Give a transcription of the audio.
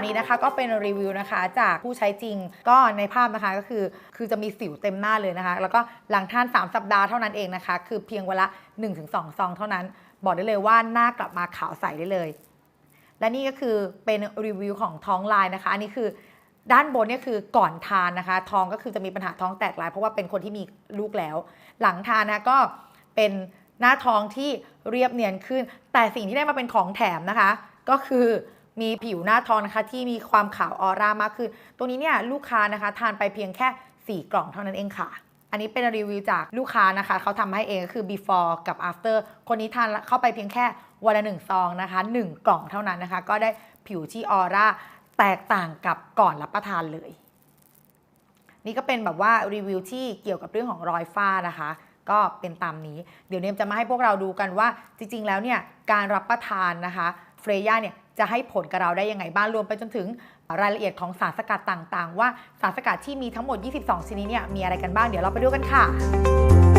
าวนี้นะคะก็เป็นรีวิวนะคะจากผู้ใช้จริงก็ในภาพนะคะก็คือ คือจะมีสิวเต็มหน้าเลยนะคะ แล้วก็หลังทาน 3 สัปดาห์เท่านั้นเองนะคะ คือเพียงเวลา1-2 ซองเท่านั้น บอกได้เลยว่าหน้ากลับมาขาวใสได้เลย และนี่ก็คือเป็นรีวิวของท้องลายนะคะ อันนี้คือด้านบนเนี่ยคือก่อนทานนะคะ ท้องก็คือจะมีปัญหาท้องแตกลาย เพราะว่าเป็นคนที่มีลูกแล้ว หลังทานนะก็เป็นหน้าท้องที่เรียบเนียนขึ้น แต่สิ่งที่ได้มาเป็นของแถมนะคะ ก็คือ มีผิวหน้าทอนะคะที่มีความขาวออร่ามากขึ้น ตัวนี้เนี่ยลูกค้านะคะ ทานไปเพียงแค่ 4 กล่องเท่านั้นเองค่ะ อันนี้เป็นรีวิวจากลูกค้านะคะ เขาทำให้เองก็คือ before กับ after คนนี้ทานเข้าไปเพียงแค่วันละหนึ่งซองนะคะ 1 กล่องเท่านั้นนะคะ ก็ได้ผิวที่ออร่าแตกต่างกับก่อนรับประทานเลย นี่ก็เป็นแบบว่ารีวิวที่เกี่ยวกับเรื่องของรอยฝ้านะคะก็เป็นตามนี้ เดี๋ยวเนมจะมาให้พวกเราดูกันว่าจริงๆ แล้วเนี่ยการรับประทานนะคะเฟรย่าเนี่ย จะให้ผลกับเราได้ยังไงบ้างรวมไปจนถึงรายละเอียดของสารสกัดต่างๆ ว่าสารสกัดที่มีทั้งหมด 22 ชนิดเนี่ยมีอะไรกันบ้างเดี๋ยวเราไปดูกันค่ะ